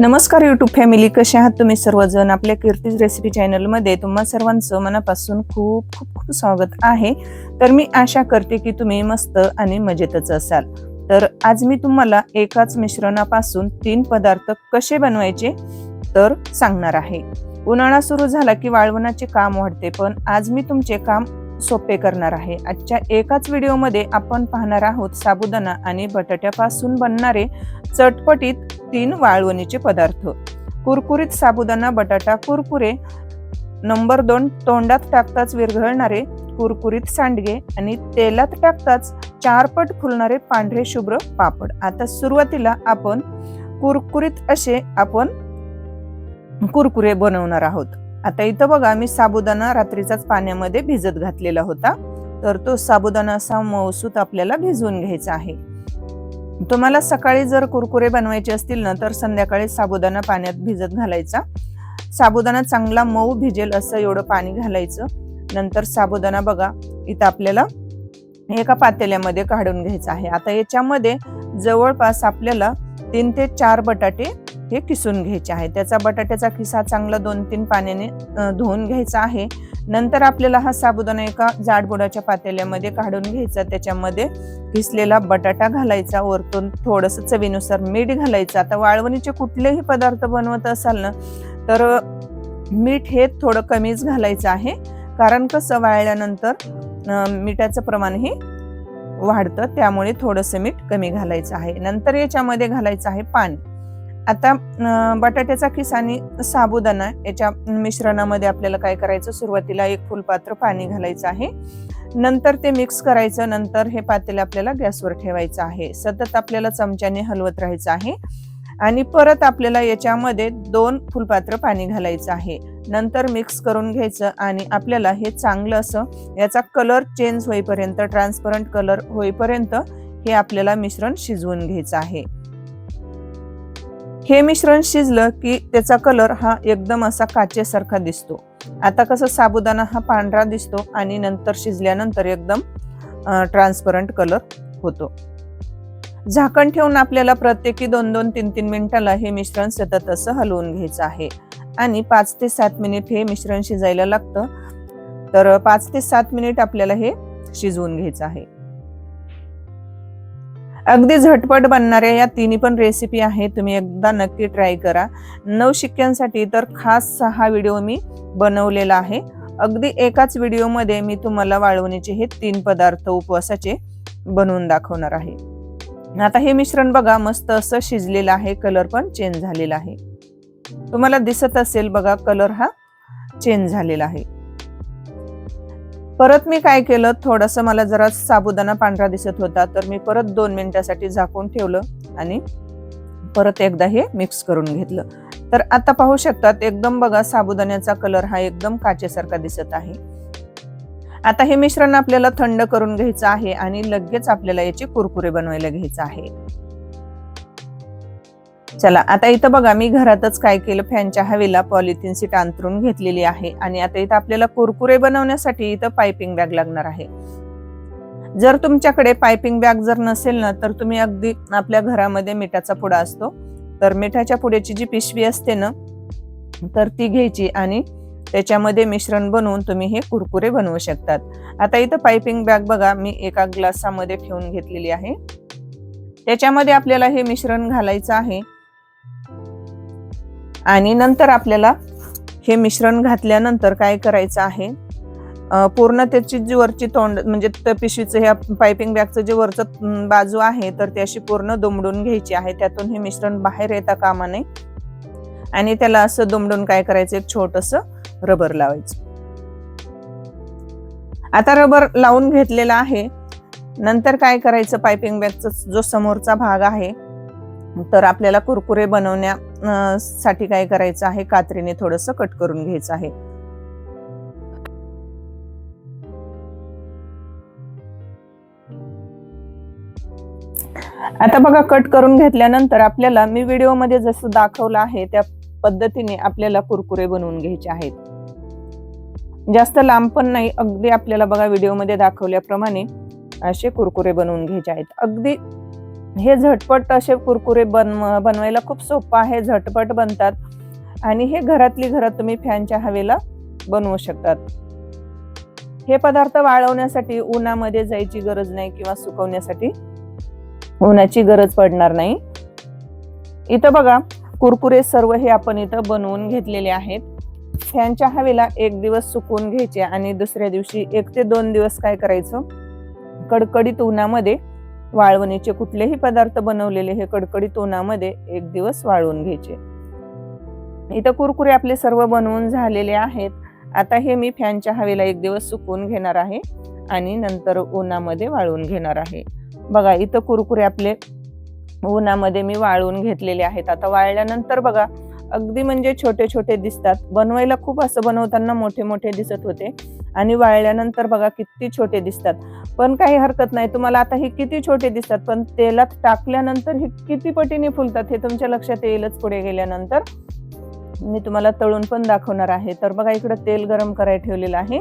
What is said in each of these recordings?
नमस्कार YouTube family कसे आहात तुम्ही सर्वजण? आपल्या कीर्तीज रेसिपी चॅनलमध्ये तुम्हा सर्वांचं मनापासून खूप खूप खूप स्वागत आहे. तर मी आशा करते की तुम्ही मस्त आणि मजेतच असाल. तर आज मी तुम्हाला एकाच मिश्रणापासून तीन पदार्थ कसे बनवायचे तर सांगणार आहे. उन्हाळा सुरू झाला की वाळवणाचे काम वाढते पण आज मी तुमचे काम सोपे करणार आहे. आजच्या एकाच व्हिडिओमध्ये आपण पाहणार आहोत साबुदाणा आणि बटाट्यापासून बनणारे चटपटीत तीन वाळवणीचे पदार्थ. कुरकुरीत साबुदाणा बटाटा कुरकुरे. नंबर दोन तोंडात टाकताच विरघळणारे कुरकुरीत सांडगे आणि तेलात टाकताच चारपट फुलणारे पांढरे शुभ्र पापड. आता सुरुवातीला आपण कुरकुरीत असे आपण कुरकुरे बनवणार आहोत. आता इथं बघा मी साबुदाणा रात्रीचाच पाण्यामध्ये भिजत घातलेला होता. तर तो साबुदाणा असा मौसूत आपल्याला भिजवून घ्यायचा आहे. तुम्हाला सकाळी जर कुरकुरे बनवायचे असतील ना तर संध्याकाळी साबुदाणा पाण्यात भिजत घालायचा. साबुदाणा चांगला मऊ भिजेल असं एवढं पाणी घालायचं. नंतर साबुदाणा बघा इथं आपल्याला एका पातेल्यामध्ये काढून घ्यायचं आहे. आता याच्यामध्ये जवळपास आपल्याला तीन ते चार बटाटे हे किसून घ्यायचे आहे. त्याचा बटाट्याचा किसा चांगला दोन तीन पाण्याने धुवून घ्यायचा आहे. नंतर आपल्याला हा साबुदाणा एका जाडबुडाच्या पातेल्यामध्ये काढून घ्यायचा. त्याच्यामध्ये किसलेला बटाटा घालायचा वरतून थोडस चवीनुसार मीठ घालायचं. आता वाळवणीचे कुठलेही पदार्थ बनवत असाल ना तर मीठ हे थोडं कमीच घालायचं आहे. कारण कसं वाळल्यानंतर मिठाचं प्रमाण हे वाढतं. त्यामुळे थोडंसं मीठ कमी घालायचं आहे. नंतर याच्यामध्ये घालायचं आहे पाणी. आता बटाट्याचा खिस आणि साबुदाणा याच्या मिश्रणामध्ये आपल्याला काय करायचं? सुरुवातीला एक फुलपात्र पाणी घालायचं आहे. नंतर ते मिक्स करायचं. नंतर हे पातेलं आपल्याला गॅसवर ठेवायचं आहे. सतत आपल्याला चमच्याने हलवत राहायचं आहे. आणि परत आपल्याला याच्यामध्ये दोन फुलपात्र पाणी घालायचं आहे. नंतर मिक्स करून घ्यायचं आणि आपल्याला हे चांगलं असं याचा कलर चेंज होईपर्यंत ट्रान्सपरंट कलर होईपर्यंत हे आपल्याला मिश्रण शिजवून घ्यायचं आहे. हे मिश्रण शिजलं की त्याचा कलर हा एकदम असा काचेसारखा दिसतो. आता कसं साबुदाणा हा पांढरा दिसतो आणि नंतर शिजल्यानंतर एकदम ट्रान्सपरंट कलर होतो. झाकण ठेवून आपल्याला प्रत्येकी दोन दोन तीन तीन मिनिटाला हे मिश्रण सतत असं हलवून घ्यायचं आहे. आणि पाच ते सात मिनिट हे मिश्रण शिजायला लागतं. तर पाच ते सात मिनिट आपल्याला हे शिजवून घ्यायचं आहे. अगदी झटपट बनणाऱ्या या तिन्ही पण रेसिपी आहेत. तुम्ही एकदा नक्की ट्राय करा. नऊ शिक्क्यांसाठी तर खास सहा व्हिडिओ मी बनवलेला आहे. अगदी एकाच व्हिडिओमध्ये मी तुम्हाला वाळवणीचे हे तीन पदार्थ उपवासाचे बनवून दाखवणार आहे. आता हे मिश्रण बघा मस्त असं शिजलेलं आहे. कलर पण चेंज झालेला आहे. तुम्हाला दिसत असेल बघा कलर हा चेंज झालेला आहे. परत मी काय केलं थोडंसं मला जरा साबुदाणा पांढरा दिसत होता तर मी परत दोन मिनिटासाठी झाकून ठेवलं आणि परत एकदा हे मिक्स करून घेतलं. तर आता पाहू शकतात एकदम बघा साबुदाण्याचा कलर हा एकदम काचेसारखा दिसत आहे. आता हे मिश्रण आपल्याला थंड करून घ्यायचं आहे आणि लगेच आपल्याला याचे कुरकुरे बनवायला घ्यायचं आहे. चला आता इथं बघा मी घरातच काय केलं? फॅनच्या हवेला पॉलिथिन सीट अंतरून घेतलेली आहे आणि आता इथं आपल्याला कुरकुरे बनवण्यासाठी इथं पायपिंग बॅग लागणार आहे. जर तुमच्याकडे पायपिंग बॅग जर नसेल ना तर तुम्ही अगदी आपल्या घरामध्ये मिठाचा पुडा असतो. तर मिठाच्या पुड्याची जी पिशवी असते ना तर ती घ्यायची आणि त्याच्यामध्ये मिश्रण बनवून तुम्ही हे कुरकुरे बनवू शकतात. आता इथं पायपिंग बॅग बघा मी एका ग्लासामध्ये ठेवून घेतलेली आहे. त्याच्यामध्ये आपल्याला हे मिश्रण घालायचं आहे. आणि नंतर आपल्याला हे मिश्रण घातल्यानंतर काय करायचं आहे? पूर्ण त्याची जी वरची तोंड म्हणजे त्या पिशवीचं ह्या पायपिंग बॅगचं जे वरचं बाजू आहे तर ती अशी पूर्ण दुमडून घ्यायची आहे. त्यातून हे मिश्रण बाहेर येता कामा नये आणि त्याला असं दुमडून काय करायचं? एक छोटस रबर लावायचं. आता रबर लावून घेतलेला आहे. नंतर काय करायचं? पायपिंग बॅगचा जो समोरचा भाग आहे तर आपल्याला कुरकुरे बनवण्या साठी काय करायचं आहे? कात्रीने थोडस कट करून घ्यायचं आहे. आता बघा कट करून घेतल्यानंतर आपल्याला मी व्हिडिओमध्ये जसं दाखवलं आहे त्या पद्धतीने आपल्याला कुरकुरे बनवून घ्यायचे आहेत. जास्त लांब पण नाही अगदी आपल्याला बघा व्हिडिओमध्ये दाखवल्याप्रमाणे असे कुरकुरे बनवून घ्यायचे आहेत. अगदी हे झटपट असे कुरकुरे बन बनवायला खूप सोपं आहे झटपट बनतात. आणि हे घरातली घरात तुम्ही फॅनच्या हवेला बनवू शकतात. हे पदार्थ वाळवण्यासाठी उन्हामध्ये जायची गरज नाही किंवा सुकवण्यासाठी उन्हाची गरज पडणार नाही. इथं बघा कुरकुरे सर्व हे आपण इथं बनवून घेतलेले आहेत. फॅनच्या हवेला एक दिवस सुकवून घ्यायचे आणि दुसऱ्या दिवशी एक ते दोन दिवस काय करायचं? कडकडीत उन्हामध्ये वाळवणीचे कुठलेही पदार्थ बनवलेले हे कडकडीत उन्हामध्ये एक दिवस वाळवून घ्यायचे. इथं कुरकुरे आपले सर्व बनवून झालेले आहेत. आता हे मी फॅनच्या हवेला एक दिवस सुकवून घेणार आहे आणि नंतर उन्हामध्ये वाळवून घेणार आहे. बघा इथं कुरकुरे आपले उन्हामध्ये मी वाळवून घेतलेले आहेत. आता वाळल्यानंतर बघा अगदी म्हणजे छोटे छोटे दिसतात. बनवायला खूप असं बनवताना मोठे मोठे दिसत होते. आणि वाळल्यानंतर बघा किती छोटे दिसतात. पण काही हरकत नाही तुम्हाला आता हे किती छोटे दिसतात पण तेलात टाकल्यानंतर हे किती पटीने फुलतात हे तुमच्या लक्षात येईलच पुढे गेल्यानंतर. मी तुम्हाला तळून पण दाखवणार आहे. तर बघा इकडं तेल गरम करायला ठेवलेलं आहे.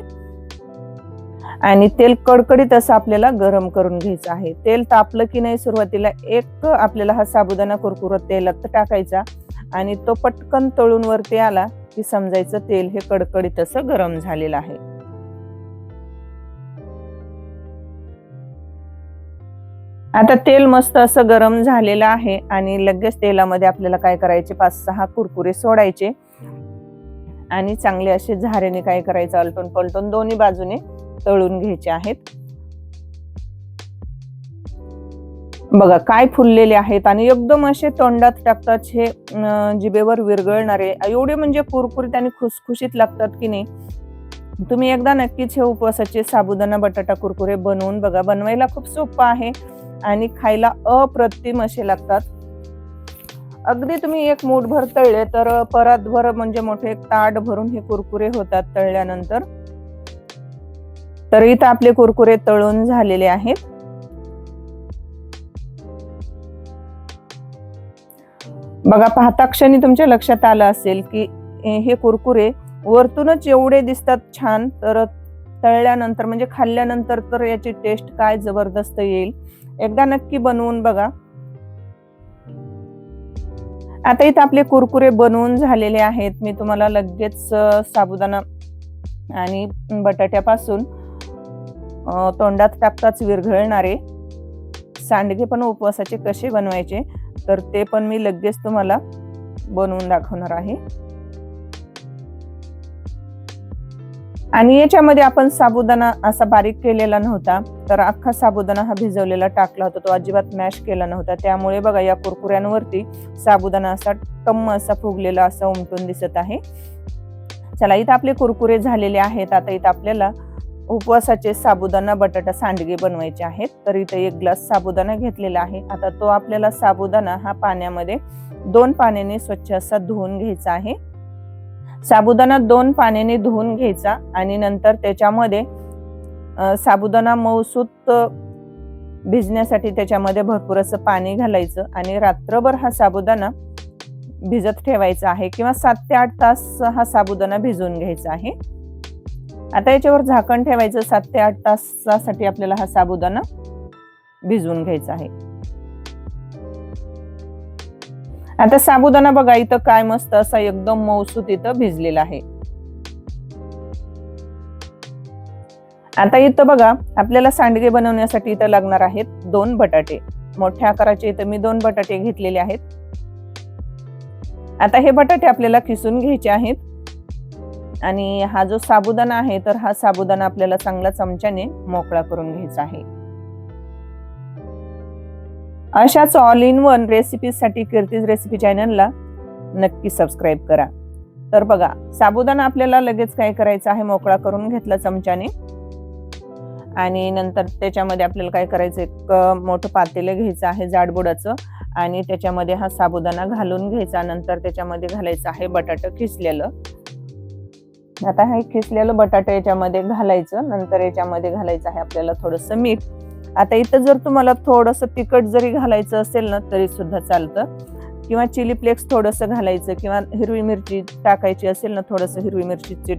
आणि तेल कडकडीत असं आपल्याला गरम करून घ्यायचं आहे. तेल तापलं की नाही सुरुवातीला एक आपल्याला हा साबुदाणा कुरकुरत तेलात टाकायचा आणि तो पटकन तळून वरती आला की समजायचं तेल हे कडकडीत असं गरम झालेलं आहे. आता तेल मस्त असं गरम झालेलं आहे आणि लगेच तेलामध्ये आपल्याला काय करायचे? पाच सहा कुरकुरे सोडायचे. आणि चांगले असे झारेने काय करायचं? अलटून पलटून दोन्ही बाजूने तळून घ्यायचे आहेत. बघा काय फुललेले आहेत आणि एकदम असे तोंडात टाकतात हे जिबेवर विरघळणारे. एवढे म्हणजे कुरकुरीत आणि खुसखुशीत लागतात की नाही? तुम्ही एकदा नक्कीच हे उपवासाचे साबुदाणा बटाटा कुरकुरे बनवून बघा. बनवायला खूप सोपं आहे. आणि खायला अप्रतिम असे लागतात. अगदी तुम्ही एक मूठभर तळले तर परतभर म्हणजे मोठे ताट भरून हे कुरकुरे होतात तळल्यानंतर. तर इथं आपले कुरकुरे तळून झालेले आहेत. बघा पाहता क्षणी तुमच्या लक्षात आलं असेल की हे कुरकुरे वरतूनच एवढे दिसतात छान तर तळल्यानंतर म्हणजे खाल्ल्यानंतर तर याची टेस्ट काय जबरदस्त येईल. एकदा नक्की बनवून बघा. आता इथं आपले कुरकुरे बनवून झालेले आहेत. मी तुम्हाला लगेच साबुदाणा आणि बटाट्यापासून तोंडात टाकताच विरघळणारे सांडगे पण उपवासाचे कसे बनवायचे तर ते पण मी लगेच तुम्हाला बनवून दाखवणार आहे. आणि याच्यामध्ये आपण साबुदाणा असा बारीक केलेला नव्हता तर अख्खा साबुदाणा हा भिजवलेला टाकला होता तो अजिबात मॅश केला नव्हता. त्यामुळे बघा या कुरकुऱ्यांवरती साबुदाणा असा टम्म असा फुगलेला असा उमटून दिसत आहे. चला इथं आपले कुरकुरे झालेले आहेत. आता इथं आपल्याला उपवासाचे साबुदाणा बटाटा सांडगे बनवायचे आहेत. तर इथं एक ग्लास साबुदाणा घेतलेला आहे. आता तो आपल्याला साबुदाणा हा पाण्यामध्ये दोन पाण्याने स्वच्छ असा धुवून घ्यायचा आहे. साबुदाणा दोन पाण्याने धुवून घ्यायचा आणि नंतर त्याच्यामध्ये साबुदाणा मौसूत भिजण्यासाठी त्याच्यामध्ये भरपूर असं पाणी घालायचं आणि रात्रभर हा साबुदाणा भिजत ठेवायचा आहे किंवा सात ते आठ तास हा साबुदाणा भिजवून घ्यायचा आहे. आता याच्यावर झाकण ठेवायचं सात ते आठ तासासाठी आपल्याला हा साबुदाणा भिजवून घ्यायचा आहे. आता साबुदाणा बघा इथं काय मस्त असा एकदम मौसूत इथं भिजलेला आहे. आता इथं बघा आपल्याला सांडगे बनवण्यासाठी इथं लागणार आहेत दोन बटाटे. मोठ्या आकाराचे इथं मी दोन बटाटे घेतलेले आहेत. आता हे बटाटे आपल्याला किसून घ्यायचे आहेत. आणि हा जो साबुदाणा आहे तर हा साबुदाणा आपल्याला चांगला चमच्याने मोकळा करून घ्यायचा आहे. अशाच ऑल इन वन रेसिपीसाठी कीर्तीज रेसिपी चॅनलला नक्की सबस्क्राईब करा. तर बघा साबुदाणा आपल्याला लगेच काय करायचं आहे? मोकळा करून घेतला चमच्याने. आणि नंतर त्याच्यामध्ये आपल्याला काय करायचं? एक मोठं पातेलं घ्यायचं आहे जाडबुडाचं. आणि त्याच्यामध्ये हा साबुदाणा घालून घ्यायचा. नंतर त्याच्यामध्ये घालायचं आहे बटाट खिसलेलं. आता हे खिसलेलं बटाटं याच्यामध्ये घालायचं. नंतर याच्यामध्ये घालायचं आहे आपल्याला थोडंसं मीठ. आता इथं जर तुम्हाला थोडंसं तिखट जरी घालायचं असेल ना तरी सुद्धा चालतं. किंवा चिली फ्लेक्स थोडंसं घालायचं किंवा हिरवी मिरची टाकायची असेल ना थोडंसं हिरवी मिरचीची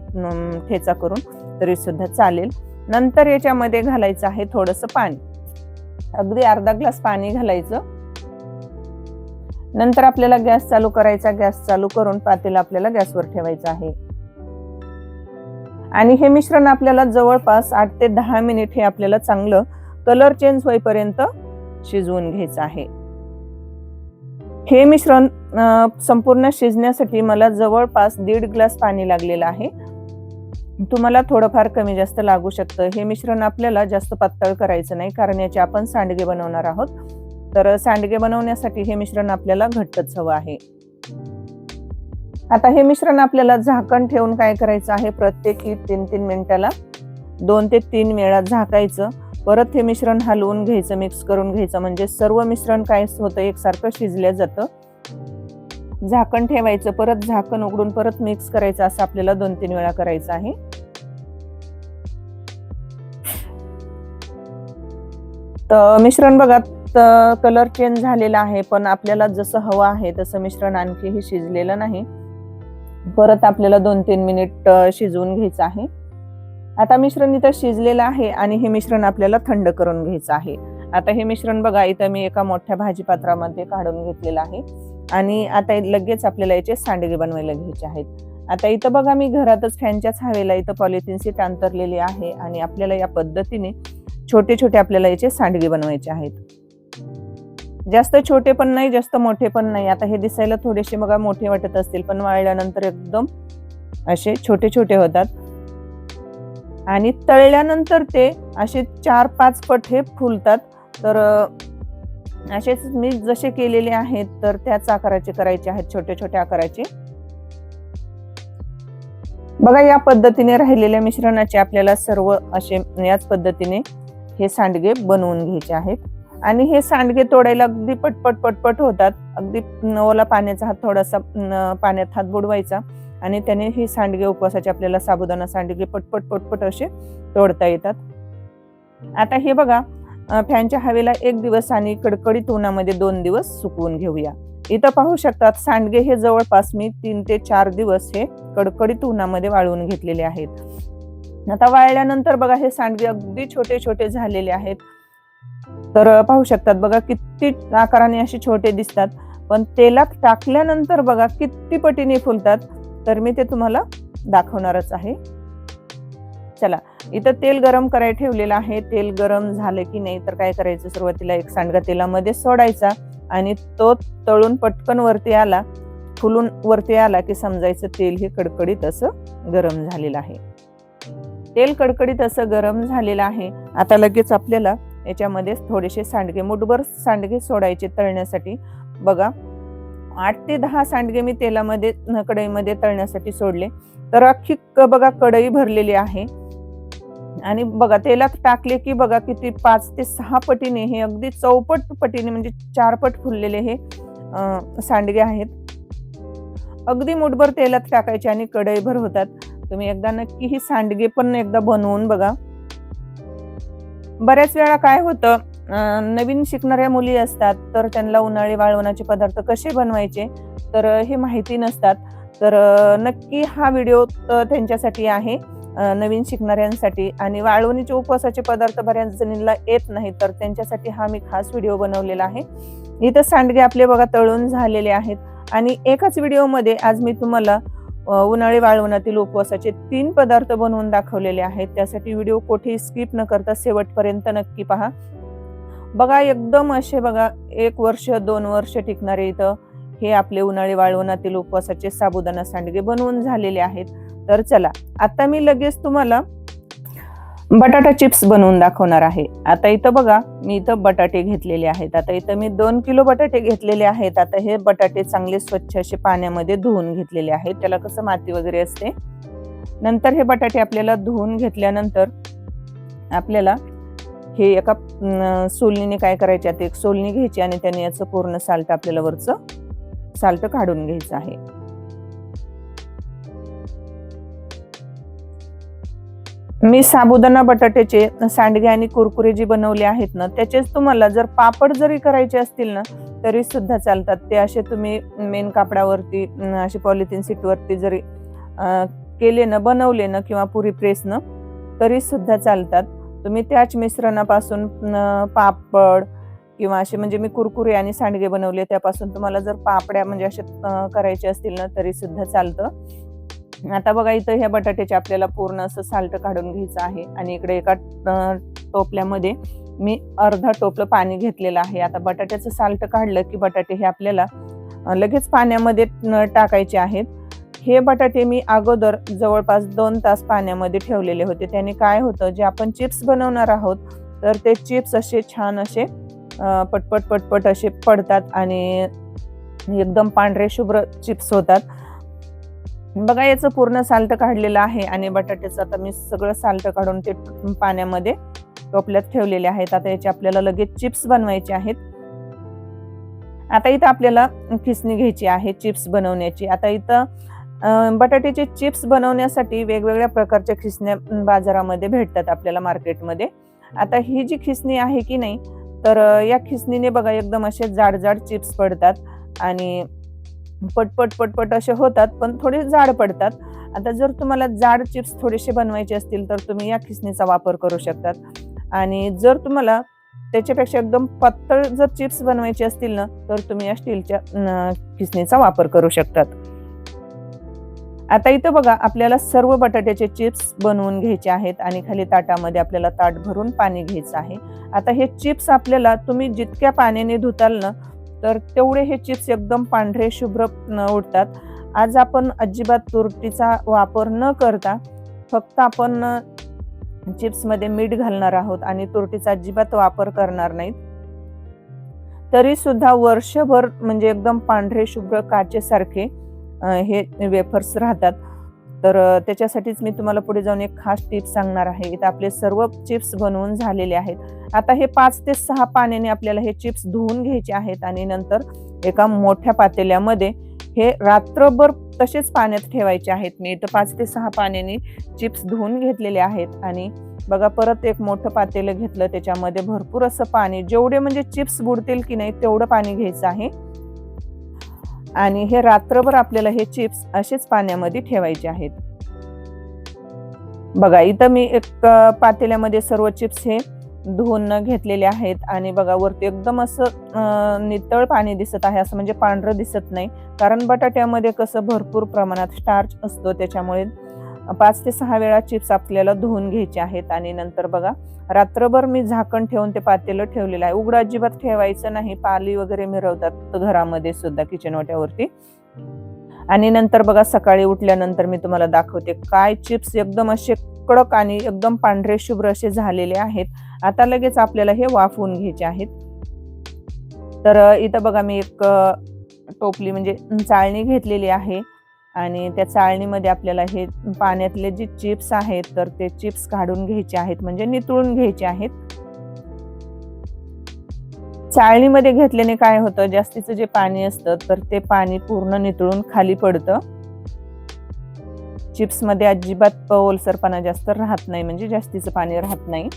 ठेचा करून तरी सुद्धा चालेल. नंतर याच्यामध्ये घालायचं आहे थोडंसं पाणी. अगदी अर्धा ग्लास पाणी घालायचं. नंतर आपल्याला गॅस चालू करायचा गॅस चालू करून पातेला आपल्याला गॅसवर ठेवायचं आहे. आणि हे मिश्रण आपल्याला जवळपास आठ ते दहा मिनिट हे आपल्याला चांगलं कलर चेंज होईपर्यंत शिजवून घ्यायचं आहे. हे मिश्रण संपूर्ण शिजण्यासाठी मला जवळपास दीड ग्लास पाणी लागलेलं आहे. तुम्हाला थोडंफार कमी जास्त लागू शकतं. हे मिश्रण आपल्याला जास्त पातळ करायचं नाही कारण याचे आपण सांडगे बनवणार आहोत. तर सांडगे बनवण्यासाठी हे मिश्रण आपल्याला घट्टच हवं आहे. आता हे मिश्रण आपल्याला झाकण ठेवून काय करायचं आहे? प्रत्येकी तीन तीन मिनिटाला दोन ते तीन वेळा झाकायचं. परत हे मिश्रण हलवून घ्यायचं मिक्स करून घ्यायचं. म्हणजे सर्व मिश्रण काय होतं एकसारखं शिजलं जातं. झाकण ठेवायचं परत झाकण उघडून परत मिक्स करायचं असं आपल्याला दोन तीन वेळा करायचं आहे. तर मिश्रण बघा कलर चेंज झालेला आहे पण आपल्याला जसं हवं आहे तसं मिश्रण आणखीही शिजलेलं नाही. परत आपल्याला दोन तीन मिनिट शिजवून घ्यायचं आहे. आता मिश्रण इथं शिजलेलं आहे आणि हे मिश्रण आपल्याला थंड करून घ्यायचं आहे. आता हे मिश्रण बघा इथं मी एका मोठ्या भाजीपात्रामध्ये काढून घेतलेलं आहे. आणि आता लगेच आपल्याला याचे सांडगे बनवायला घ्यायचे आहेत. आता इथं बघा मी घरातच फॅनच्याच हवेला इथं पॉलिथिन सीट अंतरलेली आहे आणि आपल्याला या पद्धतीने छोटे छोटे आपल्याला याचे सांडगे बनवायचे आहेत. जास्त छोटे पण नाही जास्त मोठे पण नाही. आता हे दिसायला थोडेसे बघा मोठे वाटत असतील पण वाळल्यानंतर एकदम असे छोटे छोटे होतात. आणि तळल्यानंतर ते असे चार पाच पट हे फुलतात. तर असेच मी जसे केलेले आहेत तर त्याच आकाराचे करायचे आहेत छोट्या छोट्या आकाराचे. बघा या पद्धतीने राहिलेल्या मिश्रणाचे आपल्याला सर्व असे याच पद्धतीने हे सांडगे बनवून घ्यायचे आहेत. आणि हे सांडगे तोडायला अगदी पटपट पटपट होतात. अगदी ओला पाण्याचा हात थोडासा पाण्यात हात बुडवायचा. आणि त्याने हे सांडगे उपवासाचे आपल्याला साबुदाणा सांडगे पटपट पटपट असे तोडता येतात. आता हे बघा फॅनच्या हवेला एक दिवस आणि कडकडीत उन्हामध्ये दोन दिवस सुकवून घेऊया. इथं पाहू शकतात सांडगे हे जवळपास मी तीन ते चार दिवस हे कडकडीत उन्हामध्ये वाळवून घेतलेले आहेत. आता वाळल्यानंतर बघा हे सांडगे अगदी छोटे छोटे झालेले आहेत. तर पाहू शकतात बघा किती आकाराने असे छोटे दिसतात. पण तेलात टाकल्यानंतर बघा किती पटीने फुलतात. तर मी ते तुम्हाला दाखवणारच आहे. चला इथं तेल गरम करायला ठेवलेलं आहे. तेल गरम झालं की नाही तर काय करायचं? सुरुवातीला एक सांडगा तेलामध्ये सोडायचा आणि तो तळून पटकन वरती आला फुलून वरती आला की समजायचं तेल हे कडकडीत असं गरम झालेलं आहे. तेल कडकडीत असं गरम झालेलं आहे. आता लगेच आपल्याला याच्यामध्ये थोडेसे सांडगे मुठभर सांडगे सोडायचे तळण्यासाठी. बघा आठ ते दहा सांडगे मी तेलामध्ये न, कढईमध्ये तळण्यासाठी सोडले. तर अख्खी बघा कढई भरलेली आहे. आणि बघा तेलात टाकले की बघा किती पाच ते सहा पटीने हे अगदी चौपट पटीने म्हणजे चार पट फुललेले हे सांडगे आहेत. अगदी मुठभर तेलात टाकायचे आणि कढईभर होतात. तुम्ही एकदा नक्की ही सांडगे पण एकदा बनवून बघा. बऱ्याच वेळा काय होतं नवीन शिकणाऱ्या मुली असतात तर त्यांना उन्हाळी वाळवणाचे पदार्थ कसे बनवायचे तर हे माहिती नसतात. तर नक्की हा व्हिडिओ त्यांच्यासाठी आहे नवीन शिकणाऱ्यांसाठी. आणि वाळवणीचे उपवासाचे पदार्थ बऱ्याच जणींना येत नाही तर त्यांच्यासाठी हा मी खास व्हिडिओ बनवलेला आहे. इथं सांडगे आपले बघा तळून झालेले आहेत. आणि एकाच व्हिडिओमध्ये आज मी तुम्हाला उन्हाळी वाळवणातील उपवासाचे तीन पदार्थ बनवून दाखवलेले आहेत. त्यासाठी व्हिडिओ कोठे स्किप न करता शेवटपर्यंत नक्की पहा. बघा एकदम असे बघा एक वर्ष दोन वर्ष टिकणारे इथं हे आपले उन्हाळी वाळवणातील उपवासाचे साबुदाणा सांडगे बनवून झालेले आहेत. तर चला आता मी लगेच तुम्हाला बटाटा चिप्स बनवून दाखवणार आहे. आता इथं बघा मी इथं बटाटे घेतलेले आहेत. आता इथं मी दोन किलो बटाटे घेतलेले आहेत. आता हे बटाटे चांगले स्वच्छ असे पाण्यामध्ये धुवून घेतलेले आहेत. त्याला कसं माती वगैरे असते? नंतर हे बटाटे आपल्याला धुवून घेतल्यानंतर आपल्याला हे एका सोलणीने काय करायचे आता एक सोलणी घ्यायची आणि त्याने याचं पूर्ण साल्ट आपल्याला वरचं साल्ट काढून घ्यायचं आहे. मी साबुदाणा बटाट्याचे सांडगे आणि कुरकुरे जे बनवले आहेत ना त्याचेच तुम्हाला जर पापड जरी करायचे असतील ना तरी सुद्धा चालतात. ते असे तुम्ही मेन कापडावरती असे पॉलिथिन सीटवरती जरी केले ना बनवले ना किंवा पुरी प्रेसनं तरी सुद्धा चालतात. तुम्ही त्याच मिश्रणापासून पापड किंवा असे म्हणजे मी कुरकुरे आणि सांडगे बनवले त्यापासून तुम्हाला जर पापड्या म्हणजे असे करायचे असतील ना तरी सुद्धा चालतं. आता बघा इथं ह्या बटाट्याचे आपल्याला पूर्ण असं साल्ट काढून घ्यायचं आहे आणि इकडे एका टोपल्यामध्ये मी अर्धा टोपलं पाणी घेतलेलं आहे. आता बटाट्याचं साल्ट काढलं की बटाटे हे आपल्याला लगेच पाण्यामध्ये न टाकायचे आहेत. हे बटाटे मी अगोदर जवळपास दोन तास पाण्यामध्ये ठेवलेले होते. त्याने काय होतं जे आपण चिप्स बनवणार आहोत तर ते चिप्स असे छान असे पटपट पटपट असे पडतात आणि एकदम पांढरे शुभ्र चिप्स होतात. बघा याचं पूर्ण साल्ट काढलेलं आहे आणि बटाट्याचं आता मी सगळं साल्ट काढून ते पाण्यामध्ये टोपल्यात ठेवलेले आहेत. आता याचे आपल्याला लगेच चिप्स बनवायचे आहेत. आता इथं आपल्याला खिसणी घ्यायची आहे चिप्स बनवण्याची. आता इथं बटाट्याचे चिप्स बनवण्यासाठी वेगवेगळ्या प्रकारच्या खिसण्या बाजारामध्ये भेटतात आपल्याला मार्केटमध्ये. आता ही जी खिसणी आहे की नाही तर या खिसणीने बघा एकदम असे जाड जाड चिप्स पडतात आणि पटपट पटपट असे होतात पण थोडे जाड पडतात. आता जर तुम्हाला जाड चिप्स थोडेसे बनवायचे असतील तर तुम्ही या खिसणीचा वापर करू शकतात. आणि जर तुम्हाला त्याच्यापेक्षा एकदम पातळ जर चिप्स बनवायचे असतील ना तर तुम्ही या स्टीलच्या खिसणीचा वापर करू शकतात. आता इथं बघा आपल्याला सर्व बटाट्याचे चिप्स बनवून घ्यायचे आहेत आणि खाली ताटामध्ये आपल्याला ताट भरून पाणी घ्यायचं आहे. आता हे चिप्स आपल्याला तुम्ही जितक्या पाण्याने धुताल ना तर तेवढे हे चिप्स एकदम पांढरे शुभ्र न उठतात आज आपण अजिबात तुरटीचा वापर न करता फक्त आपण चिप्समध्ये मीठ घालणार आहोत आणि तुरटीचा अजिबात वापर करणार नाहीत. तरी सुद्धा वर्षभर म्हणजे एकदम पांढरे शुभ्र काचेसारखे हे वेफर्स राहतात. तर त्याच्यासाठीच मी तुम्हाला पुढे जाऊन एक खास टिप्स सांगणार आहे. इथं आपले सर्व चिप्स बनवून झालेले आहेत. आता हे पाच ते सहा पाण्याने आपल्याला हे चिप्स धुवून घ्यायचे आहेत आणि नंतर एका मोठ्या पातेल्यामध्ये हे रात्रभर तसेच पाण्यात ठेवायचे आहेत. मी इथं पाच ते सहा पाण्याने चिप्स धुवून घेतलेले आहेत आणि बघा परत एक मोठं पातेलं घेतलं. त्याच्यामध्ये भरपूर असं पाणी जेवढे म्हणजे चिप्स बुडतील की नाही तेवढं पाणी घ्यायचं आहे. आणि हे रात्रभर आपल्याला हे चिप्स असेच पाण्यामध्ये ठेवायचे आहेत. बघा इथं मी एक पातेल्यामध्ये सर्व चिप्स हे धुवून घेतलेले आहेत आणि बघा वरती एकदम असं नितळ पाणी दिसत आहे. असं म्हणजे पांढरं दिसत नाही. कारण बटाट्यामध्ये कसं भरपूर प्रमाणात स्टार्च असतो त्याच्यामुळे पाच ते सहा वेळा चिप्स आपल्याला धुवून घ्यायचे आहेत आणि नंतर बघा रात्रभर मी झाकण ठेवून ते पातेलं ठेवलेलं आहे. उघडं अजिबात ठेवायचं नाही. पाली वगैरे मिरवतात घरामध्ये सुद्धा किचन वाट्यावरती. आणि नंतर बघा सकाळी उठल्यानंतर मी तुम्हाला दाखवते काय चिप्स एकदम असे कडक आणि एकदम पांढरे शुभ्र असे झालेले आहेत. आता लगेच आपल्याला हे वाफवून घ्यायचे आहेत. तर इथं बघा मी एक टोपली म्हणजे चाळणी घेतलेली आहे. आणि त्या चाळणीमध्ये आपल्याला हे पाण्यातले जे चिप्स आहेत तर ते चिप्स काढून घ्यायचे आहेत म्हणजे नितळून घ्यायचे आहेत. चाळणीमध्ये घेतल्याने काय होतं जास्तीचं जे पाणी असतं तर ते पाणी पूर्ण नितळून खाली पडतं. चिप्समध्ये अजिबात ओलसरपणा जास्त राहत नाही म्हणजे जास्तीचं पाणी राहत नाही.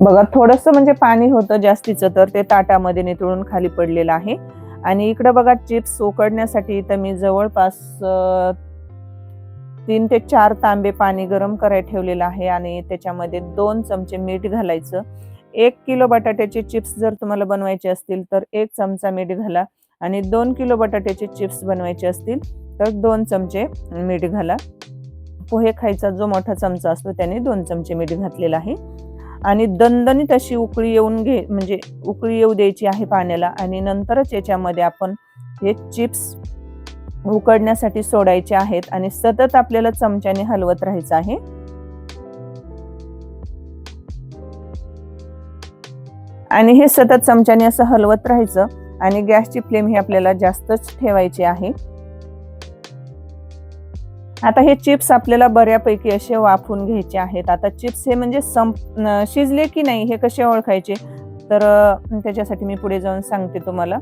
बघा थोडस म्हणजे पाणी होतं जास्तीचं तर ते ताटामध्ये नितळून खाली पडलेलं आहे. आणि इकडं बघा चिप्स उकडण्यासाठी तर मी जवळपास तीन ते चार तांबे पाणी गरम करायला ठेवलेलं आहे आणि त्याच्यामध्ये दोन चमचे मीठ घालायचं. एक किलो बटाट्याचे चिप्स जर तुम्हाला बनवायचे असतील तर एक चमचा मीठ घाला आणि दोन किलो बटाट्याचे चिप्स बनवायचे असतील तर दोन चमचे मीठ घाला. पोहे खायचा जो मोठा चमचा असतो त्याने दोन चमचे मीठ घातलेला आहे. आणि दणदणीत अशी उकळी येऊन घे म्हणजे उकळी येऊ द्यायची आहे पाण्याला आणि नंतरच याच्यामध्ये आपण हे चिप्स उकडण्यासाठी सोडायचे आहेत आणि सतत आपल्याला चमच्याने हलवत राहायचं आहे. आणि हे सतत चमच्याने असं हलवत राहायचं आणि गॅसची फ्लेम ही आपल्याला जास्तच ठेवायची आहे. आता हे चिप्स आपल्याला बऱ्यापैकी असे वाफून घ्यायचे आहेत. आता चिप्स हे म्हणजे संप शिजले की नाही हे कसे ओळखायचे? तर त्याच्यासाठी मी पुढे जाऊन सांगते तुम्हाला.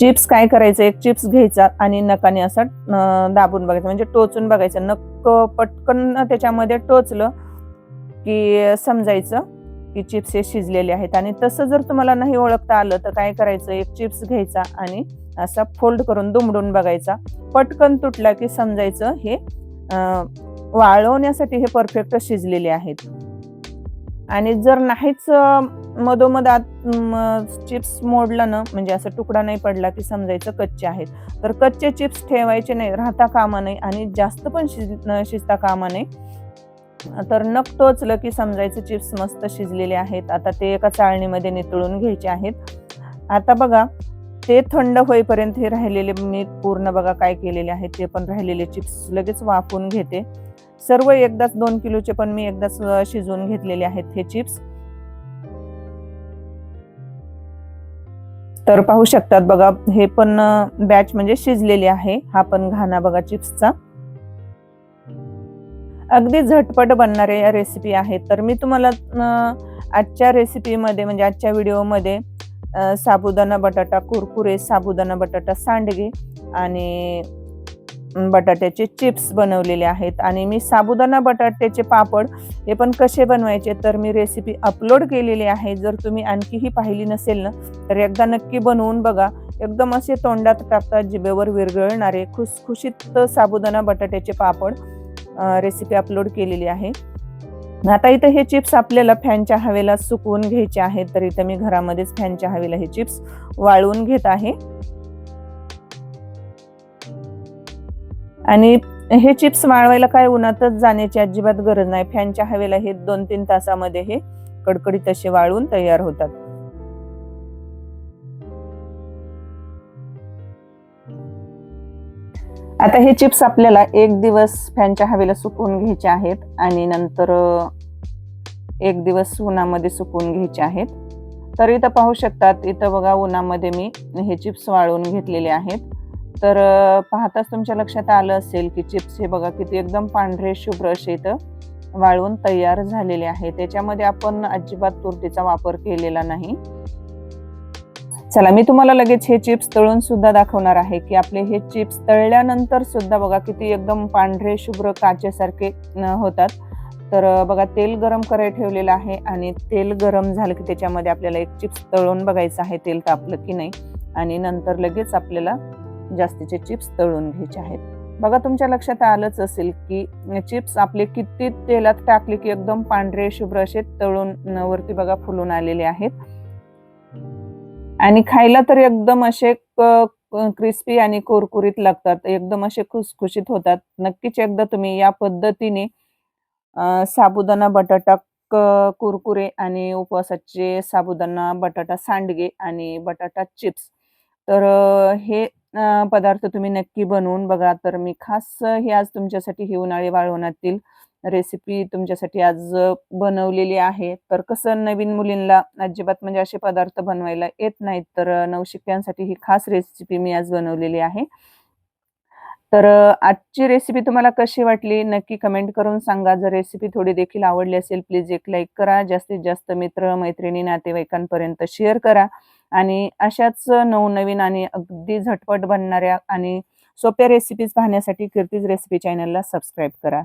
चिप्स काय करायचं? एक चिप्स घ्यायचा आणि नकाने असं दाबून बघायचं. म्हणजे टोचून बघायचं. नक्क पटकन त्याच्यामध्ये टोचलं की समजायचं की चिप्स हे शिजलेले आहेत. आणि तसं जर तुम्हाला नाही ओळखता आलं तर काय करायचं? एक चिप्स घ्यायचा आणि असा फोल्ड करून दुमडून बघायचा. पटकन तुटला की समजायचं हे वाळवण्यासाठी हे परफेक्ट शिजलेले आहेत. आणि जर नाहीच मधोमध आत चिप्स मोडलं ना म्हणजे असं तुकडा नाही पडला की समजायचं कच्चे आहेत. तर कच्चे चिप्स ठेवायचे नाही राहता कामा नाही आणि जास्त पण शिज न शिजता कामा नाही तर नक टोचलं की समजायचं चिप्स मस्त शिजलेले आहेत. आता ते एका चाळणीमध्ये नितळून घ्यायचे आहेत. आता बघा ते थंड होईपर्यंत हे राहिलेले मी पूर्ण बघा काय केलेले आहेत ते पण राहिलेले चिप्स लगेच वाफवून घेते. सर्व एकदाच दोन किलोचे पण मी एकदाच शिजवून घेतलेले आहेत हे चिप्स. तर पाहू शकतात बघा हे पण बॅच म्हणजे शिजलेले आहे हा पण घाणा बघा चिप्सचा. अगदी झटपट बनणारे या रेसिपी आहेत. तर मी तुम्हाला आजच्या रेसिपीमध्ये म्हणजे आजच्या व्हिडिओमध्ये साबुदाणा बटाटा कुरकुरे साबुदाणा बटाटा सांडगे आणि बटाट्याचे चिप्स बनवलेले आहेत. आणि मी साबुदाणा बटाट्याचे पापड हे पण कसे बनवायचे तर मी रेसिपी अपलोड केलेली आहे. जर तुम्ही आणखीही पाहिली नसेल ना तर एकदा नक्की बनवून बघा. एकदम असे तोंडात टाकतात जिभेवर विरघळणारे खुसखुशीत साबुदाणा बटाट्याचे पापड रेसिपी अपलोड केलेली आहे. आता इथं हे चिप्स आपल्याला फॅनच्या हवेला सुकवून घ्यायचे आहेत तर इथं मी घरामध्येच फॅनच्या हवेला हे चिप्स वाळवून घेत आहे. आणि हे चिप्स वाळवायला काय उन्हातच जाण्याची अजिबात गरज नाही. फॅनच्या हवेला हे दोन तीन तासामध्ये हे कडकडीत असे वाळून तयार होतात. आता हे चिप्स आपल्याला एक दिवस फॅनच्या हवेला सुकवून घ्यायचे आहेत आणि नंतर एक दिवस उन्हामध्ये सुकवून घ्यायचे आहेत. तर इथं पाहू शकतात इथं बघा उन्हामध्ये मी हे चिप्स वाळवून घेतलेले आहेत. तर पाहताच तुमच्या लक्षात आलं असेल की चिप्स हे बघा किती एकदम पांढरे शुभ्र असे इथं वाळवून तयार झालेले आहे त्याच्यामध्ये आपण अजिबात तुरटीचा वापर केलेला नाही. चला मी तुम्हाला लगेच हे चिप्स तळून सुद्धा दाखवणार आहे की आपले हे चिप्स तळल्यानंतर सुद्धा बघा किती एकदम पांढरे शुभ्र काचेसारखे न, होतात. तर बघा तेल गरम करायला ठेवलेलं आहे आणि तेल गरम झालं की त्याच्यामध्ये आपल्याला एक चिप्स तळून बघायचं आहे तेल तापलं की नाही. आणि नंतर लगेच आपल्याला जास्तीचे चिप्स तळून घ्यायचे आहेत. बघा तुमच्या लक्षात आलंच असेल की चिप्स आपले किती तेलात टाकले की एकदम पांढरे शुभ्र असे तळून वरती बघा फुलून आलेले आहेत. आणि खायला तर एकदम असे क्रिस्पी आणि कुरकुरीत लागतात. एकदम असे खुसखुशीत होतात. नक्कीच एकदा तुम्ही या पद्धतीने साबुदाणा बटाटा कुरकुरे आणि उपवासाचे साबुदाणा बटाटा सांडगे आणि बटाटा चिप्स. तर हे पदार्थ तुम्ही नक्की बनवून बघा. तर मी खास हे आज तुमच्यासाठी ही उन्हाळी वाळवणातील रेसिपी तुमच्यासाठी आज बनवलेली आहे. तर कसं नवीन मुलींना अजिबात म्हणजे असे पदार्थ बनवायला येत नाहीत तर नवशिक्यांसाठी ही खास रेसिपी मी आज बनवलेली आहे. तर आजची रेसिपी तुम्हाला कशी वाटली? नक्की कमेंट करून सांगा. जर रेसिपी थोडी देखील आवडली असेल प्लीज एक लाईक करा. जास्तीत जास्त मित्र मैत्रिणी नातेवाईकांपर्यंत शेअर करा. आणि अशाच नवनवीन आणि अगदी झटपट बनणाऱ्या आणि सोप्या रेसिपीज पाहण्यासाठी कीर्तीज रेसिपी चॅनलला सबस्क्राईब करा.